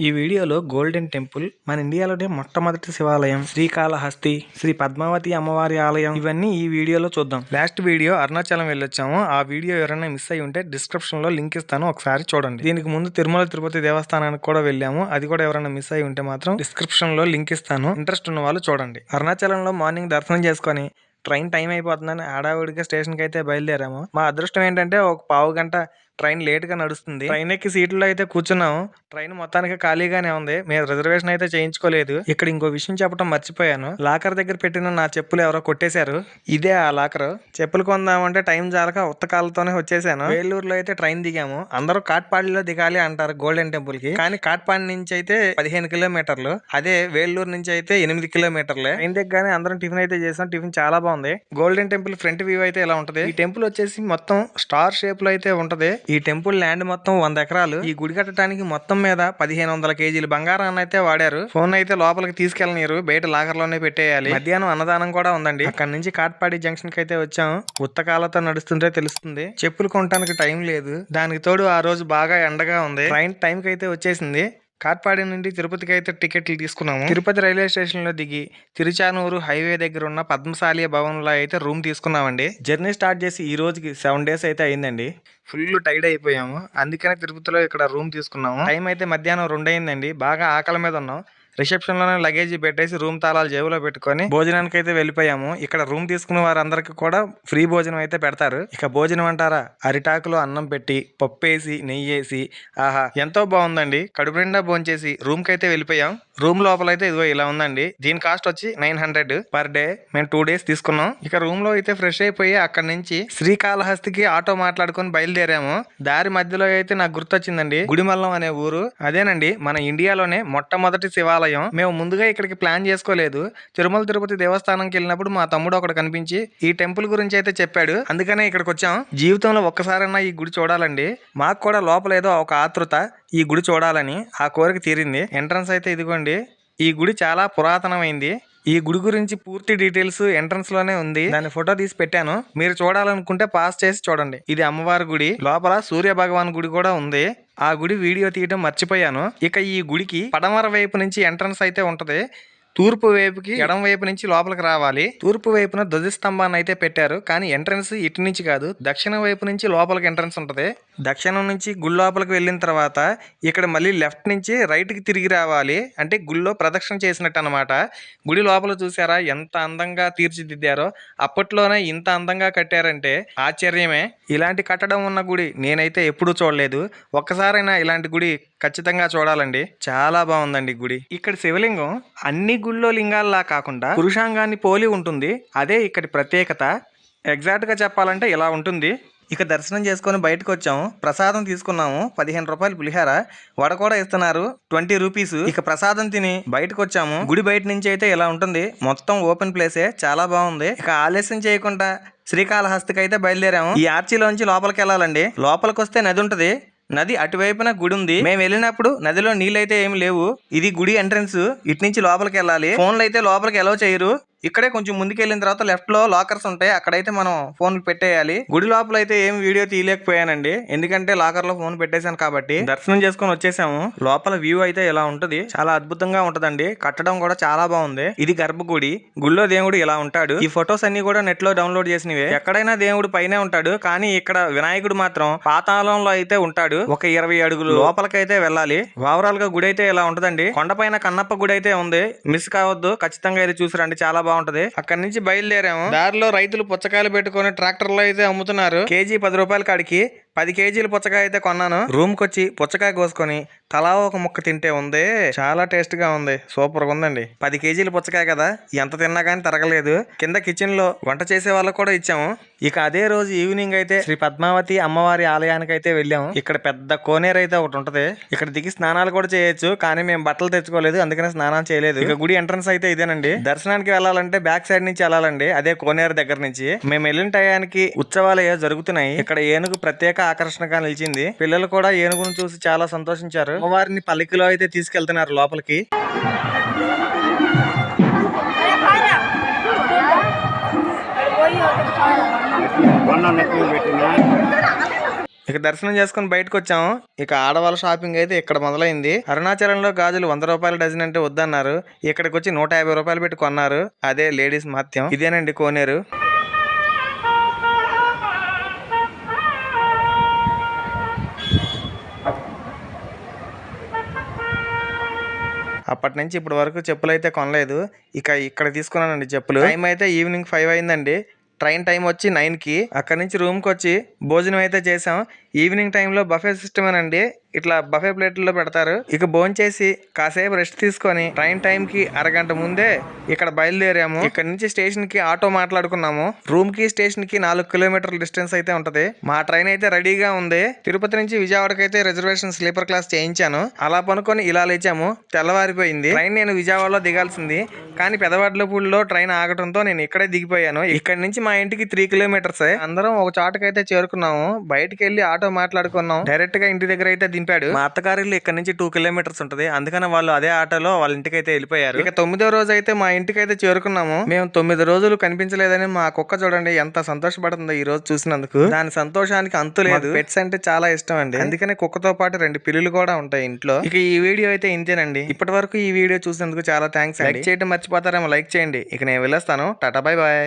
ఈ వీడియోలో golden temple మన ఇండియాలోనే మొట్టమొదటి శివాలయం శ్రీకాళహస్తి శ్రీ పద్మావతి అమ్మవారి ఆలయం. ఇవన్నీ ఈ వీడియోలో చూద్దాం. లాస్ట్ వీడియో అరుణాచలం వెళ్ళొచ్చాము. ఆ వీడియో ఎవరైనా మిస్ అయి ఉంటే డిస్క్రిప్షన్లో లింక్ ఇస్తాను. ఒకసారి చూడండి. దీనికి ముందు తిరుమల తిరుపతి దేవస్థానానికి కూడా వెళ్ళాము. అది కూడా ఎవరైనా మిస్ అయి ఉంటే మాత్రం డిస్క్రిప్షన్లో లింక్ ఇస్తాను. ఇంట్రెస్ట్ ఉన్న వాళ్ళు చూడండి. అరుణాచలంలో మార్నింగ్ దర్శనం చేసుకొని ట్రైన్ టైం అయిపోతుందని ఆడావిడిగా స్టేషన్కి అయితే బయలుదేరాము. మా అదృష్టం ఏంటంటే ఒక పావు గంట ట్రైన్ లేట్గా నడుస్తుంది. ట్రైన్ ఎక్కి సీట్లో అయితే కూర్చున్నాం. ట్రైన్ మొత్తానికి ఖాళీగానే ఉంది. మేము రిజర్వేషన్ అయితే చేయించుకోలేదు. ఇక్కడ ఇంకో విషయం చెప్పడం మర్చిపోయాను. లాకర్ దగ్గర పెట్టిన నా చెప్పులు ఎవరో కొట్టేశారు. ఇదే ఆ లాకర్. చెప్పులు కొందామంటే టైం జాలక ఉత్త వచ్చేసాను. వేలూరులో అయితే ట్రైన్ దిగాము. అందరూ కాట్పాడిలో దిగాలి అంటారు గోల్డెన్ టెంపుల్కి. కానీ కాట్పాడి నుంచి అయితే పదిహేను కిలోమీటర్లు. అదే వేలూరు నుంచి అయితే ఎనిమిది కిలోమీటర్లే. ట్రైన్ దిగ్గానే అందరం టిఫిన్ అయితే చేసాం. టిఫిన్ చాలా బాగుంది. గోల్డెన్ టెంపుల్ ఫ్రంట్ వ్యూ అయితే ఇలా ఉంటది? ఈ టెంపుల్ వచ్చేసి మొత్తం స్టార్ షేప్లో అయితే ఉంటది. ఈ టెంపుల్ ల్యాండ్ మొత్తం వంద ఎకరాలు. ఈ గుడి కట్టడానికి మొత్తం మీద పదిహేను వందల కేజీలు బంగారాన్ని అయితే వాడారు. ఫోన్ అయితే లోపలికి తీసుకెళ్ళనీరు. బయట లాకర్లోనే పెట్టేయాలి. మధ్యాహ్నం అన్నదానం కూడా ఉందండి. అక్కడ నుంచి కాట్పాడి జంక్షన్కి అయితే వచ్చాం. ఉత్తకాలతో నడుస్తుంటే తెలుస్తుంది. చెప్పులు కొనడానికి టైం లేదు. దానికి తోడు ఆ రోజు బాగా ఎండగా ఉంది. ట్రైన్ టైం కి అయితే వచ్చేసింది. కాట్పాడి నుండి తిరుపతికి అయితే టికెట్లు తీసుకున్నాము. తిరుపతి రైల్వే స్టేషన్లో దిగి తిరుచానూరు హైవే దగ్గర ఉన్న పద్మశాలి భవన్లో అయితే రూమ్ తీసుకున్నామండి. జర్నీ స్టార్ట్ చేసి ఈ రోజుకి సెవెన్ డేస్ అయితే అయిందండి. ఫుల్ టైర్డ్ అయిపోయాము. అందుకనే తిరుపతిలో ఇక్కడ రూమ్ తీసుకున్నాము. టైం అయితే మధ్యాహ్నం రెండు అయిందండి బాగా ఆకలి మీద ఉన్నాం. రిసెప్షన్లోనే లగేజ్ పెట్టేసి రూమ్ తాళాలు జేబులో పెట్టుకొని భోజనానికి అయితే వెళ్ళిపోయాము. ఇక్కడ రూమ్ తీసుకున్న వారందరికి కూడా ఫ్రీ భోజనం అయితే పెడతారు. ఇక భోజనం అంటారా? అరిటాకులో అన్నం పెట్టి పప్పు వేసి నెయ్యి వేసి ఆహా ఎంతో బాగుందండి. కడుపు నిండా భోంచేసి రూమ్కి అయితే వెళ్ళిపోయాం. రూమ్ లోపల అయితే ఇదిగో ఇలా ఉందండి. దీని కాస్ట్ వచ్చి నైన్ హండ్రెడ్ పర్ డే. మేము టూ డేస్ తీసుకున్నాం. ఇక రూమ్లో అయితే ఫ్రెష్ అయిపోయి అక్కడ నుంచి శ్రీకాళహస్తికి ఆటో మాట్లాడుకొని బయలుదేరాము. దారి మధ్యలో అయితే నాకు గుర్తొచ్చిందండి. గుడిమల్లం అనే ఊరు. అదేనండి మన ఇండియాలోనే మొట్టమొదటి శివాలయం. మేము ముందుగా ఇక్కడికి ప్లాన్ చేసుకోలేదు. తిరుమల తిరుపతి దేవస్థానంకి వెళ్ళినప్పుడు మా తమ్ముడు ఒకడు కనిపించి ఈ టెంపుల్ గురించి అయితే చెప్పాడు. అందుకనే ఇక్కడికి వచ్చాం. జీవితంలో ఒక్కసారైనా ఈ గుడి చూడాలండి. మాకు కూడా లోపల ఏదో ఒక ఆతృత ఈ గుడి చూడాలని ఆ కోరిక తీరింది. ఎంట్రన్స్ అయితే ఇదిగోండి ఈ గుడి చాలా పురాతనమైంది. ఈ గుడి గురించి పూర్తి డీటెయిల్స్ ఎంట్రన్స్లోనే ఉంది. దాని ఫోటో తీసి పెట్టాను. మీరు చూడాలనుకుంటే పాస్ చేసి చూడండి. ఇది అమ్మవారి గుడి. లోపల సూర్య భగవాన్ గుడి కూడా ఉంది. ఆ గుడి వీడియో తీయడం మర్చిపోయాను. ఇక ఈ గుడికి పడమర వైపు నుంచి ఎంట్రన్స్ అయితే ఉంటది. తూర్పు వైపుకి ఎడం వైపు నుంచి లోపలికి రావాలి. తూర్పు వైపున ధ్వజస్తంభాన్ని అయితే పెట్టారు. కానీ ఎంట్రన్స్ ఇటు నుంచి కాదు దక్షిణ వైపు నుంచి లోపలికి ఎంట్రన్స్ ఉంటది. దక్షిణం నుంచి గుడి లోపలికి వెళ్ళిన తర్వాత ఇక్కడ మళ్ళీ లెఫ్ట్ నుంచి రైట్కి తిరిగి రావాలి. అంటే గుడిలో ప్రదక్షిణ చేసినట్టు అనమాట గుడి లోపల చూసారా ఎంత అందంగా తీర్చిదిద్దారో. అప్పట్లోనే ఇంత అందంగా కట్టారంటే ఆశ్చర్యమే. ఇలాంటి కట్టడం ఉన్న గుడి నేనైతే ఎప్పుడూ చూడలేదు. ఒక్కసారైనా ఇలాంటి గుడి ఖచ్చితంగా చూడాలండి. చాలా బాగుందండి గుడి. ఇక్కడ శివలింగం అన్ని గుళ్ళో లింగాల్లా కాకుండా పురుషాంగాన్ని పోలి ఉంటుంది. అదే ఇక్కడి ప్రత్యేకత. ఎగ్జాక్ట్గా చెప్పాలంటే ఇలా ఉంటుంది. ఇక దర్శనం చేసుకొని బయటకు వచ్చాము ప్రసాదం తీసుకున్నాము. పదిహేను రూపాయలు పులిహార. వడ కూడా ఇస్తున్నారు. Twenty rupees. ఇక ప్రసాదం తిని బయటకు వచ్చాము గుడి బయట నుంచి అయితే ఇలా ఉంటుంది. మొత్తం ఓపెన్ ప్లేసే. చాలా బాగుంది. ఇక ఆలస్యం చేయకుండా శ్రీకాళహస్తికి అయితే బయలుదేరాము. ఈ ఆర్చీలోంచి లోపలికి వెళ్ళాలండి లోపలికి వస్తే నది ఉంటుంది. నది అటువైపున గుడి ఉంది మేము వెళ్ళినప్పుడు నదిలో నీళ్ళైతే ఏమి లేవు. ఇది గుడి ఎంట్రన్స్. ఇటు నుంచి లోపలికి వెళ్ళాలి ఫోన్లు అయితే లోపలికి ఎలా చేయరు. ఇక్కడే కొంచెం ముందుకెళ్ళిన తర్వాత లెఫ్ట్లో లాకర్స్ ఉంటాయి. అక్కడైతే మనం ఫోన్ పెట్టేయాలి. గుడి లోపల అయితే ఏం వీడియో తీయలేకపోయానండి. ఎందుకంటే లాకర్లో ఫోన్ పెట్టేశాను కాబట్టి. దర్శనం చేసుకొని వచ్చేసాము. లోపల వ్యూ అయితే ఇలా ఉంటది? చాలా అద్భుతంగా ఉంటదండి. కట్టడం కూడా చాలా బాగుంది. ఇది గర్భగుడి. గుడిలో దేవుడు ఇలా ఉంటాడు. ఈ ఫొటోస్ అన్ని కూడా నెట్లో డౌన్లోడ్ చేసినవి. ఎక్కడైనా దేవుడు పైనే ఉంటాడు. కానీ ఇక్కడ వినాయకుడు మాత్రం పాతాళంలో అయితే ఉంటాడు. ఒక ఇరవై అడుగులు లోపలికైతే వెళ్ళాలి. ఓవరాల్గా గుడి అయితే ఇలా ఉంటదండి? కొండపైన కన్నప్ప గుడి అయితే ఉంది. మిస్ కావద్దు. ఖచ్చితంగా ఇది చూసిరండి. చాలా బాగుంటది. అక్కడ నుంచి బయలుదేరాము. దారిలో రైతులు పుచ్చకాయలు పెట్టుకొని ట్రాక్టర్లో అయితే అమ్ముతున్నారు. కేజీ పది రూపాయల కాడికి. పది కేజీలు పుచ్చకాయ అయితే కొన్నాను. రూమ్కి వచ్చి పుచ్చకాయ కోసుకొని తలా ఒక ముక్క తింటే ఉంది. చాలా టేస్ట్గా ఉంది. సూపర్గా ఉందండి. పది కేజీలు పుచ్చకాయ కదా. ఎంత తిన్నా కానీ తరగలేదు. కింద కిచెన్లో వంట చేసే వాళ్ళకు కూడా ఇచ్చాము. ఇక అదే రోజు ఈవినింగ్ అయితే శ్రీ పద్మావతి అమ్మవారి ఆలయానికి అయితే వెళ్ళాము. ఇక్కడ పెద్ద కోనేరు అయితే ఒకటి ఉంటది. ఇక్కడ దిగి స్నానాలు కూడా చేయొచ్చు. కానీ మేము బట్టలు తెచ్చుకోలేదు. అందుకనే స్నానం చేయలేదు. ఇక గుడి ఎంట్రన్స్ అయితే ఇదేనండి. దర్శనానికి వెళ్ళాలంటే బ్యాక్ సైడ్ నుంచి వెళ్ళాలండి. అదే కోనేరు దగ్గర నుంచి. మేము వెళ్ళిన టయానికి ఉత్సవాలు జరుగుతున్నాయి. ఇక్కడ ఏనుగు ప్రత్యేక ఆకర్షణగా నిలిచింది. పిల్లలు కూడా ఏనుగును చూసి చాలా సంతోషించారు. అమ్మవారిని పల్లికిలో అయితే తీసుకెళ్తున్నారు లోపలికి. ఇక దర్శనం చేసుకుని బయటకు వచ్చాము. ఇక ఆడవాళ్ళ షాపింగ్ అయితే ఇక్కడ మొదలైంది. అరుణాచలంలో గాజులు వంద రూపాయల డజన్ అంటే వద్దన్నారు. ఇక్కడికి వచ్చి నూట యాభై రూపాయలు పెట్టి కొన్నారు. అదే లేడీస్ మహత్యం. ఇదేనండి కోనేరు. అప్పటి నుంచి ఇప్పటి వరకు చెప్పులు అయితే కొనలేదు. ఇక ఇక్కడ తీసుకున్నానండి చెప్పులు. టైం అయితే ఈవినింగ్ ఫైవ్ అయిందండి. ట్రైన్ టైం వచ్చి నైన్కి అక్కడి అక్కడ నుంచి రూమ్కి వచ్చి భోజనం అయితే చేసాం ఈవినింగ్ టైంలో బఫే సిస్టమేనండి ఇట్లా బఫే ప్లేట్లలో పెడతారు. ఇక భోంచేసి కాసేపు రెస్ట్ తీసుకొని ట్రైన్ టైం కి అరగంట ముందే ఇక్కడ బయలుదేరాము. ఇక్కడ నుంచి స్టేషన్కి ఆటో మాట్లాడుకున్నాము. రూమ్కి స్టేషన్కి నాలుగు కిలోమీటర్ల డిస్టెన్స్ అయితే ఉంటది. మా ట్రైన్ అయితే రెడీగా ఉంది. తిరుపతి నుంచి విజయవాడకి అయితే రిజర్వేషన్ స్లీపర్ క్లాస్ చేయించాను. అలా పనుకొని ఇలా లేచాము. తెల్లవారిపోయింది. ట్రైన్ నేను విజయవాడలో దిగాల్సింది. కానీ పెదవాడ్లపూడిలో ట్రైన్ ఆగటంతో నేను ఇక్కడే దిగిపోయాను. ఇక్కడ నుంచి మా ఇంటికి త్రీ కిలోమీటర్స్. అందరం ఒక చోటకైతే చేరుకున్నాము. బయటకు వెళ్ళి ఆటో మాట్లాడుకున్నాం. డైరెక్ట్గా ఇంటి దగ్గర అయితే దింపాడు మా అత్తగారి ఇల్లు ఇక్కడ నుంచి టూ కిలోమీటర్స్ ఉంటది. అందుకని వాళ్ళు అదే ఆటోలో వాళ్ళ ఇంటికి అయితే వెళ్ళిపోయారు. ఇక తొమ్మిదో రోజు అయితే మా ఇంటికి అయితే చేరుకున్నాము. మేము తొమ్మిది రోజులు కనిపించలేదని మా కుక్క చూడండి ఎంత సంతోషపడుతుందో ఈ రోజు చూసినందుకు. దాని సంతోషానికి అంతు లేదు. పెట్స్ అంటే చాలా ఇష్టం అండి. అందుకనే కుక్కతో పాటు రెండు పిల్లులు కూడా ఉంటాయి ఇంట్లో. ఇక ఈ వీడియో అయితే ఇంతేనండి. ఇప్పటి వరకు ఈ వీడియో చూసినందుకు చాలా థ్యాంక్స్ లైక్ చేయడం మర్చిపోతారేమో లైక్ చేయండి. ఇక నేను వెళ్ళేస్తాను. Tata bye bye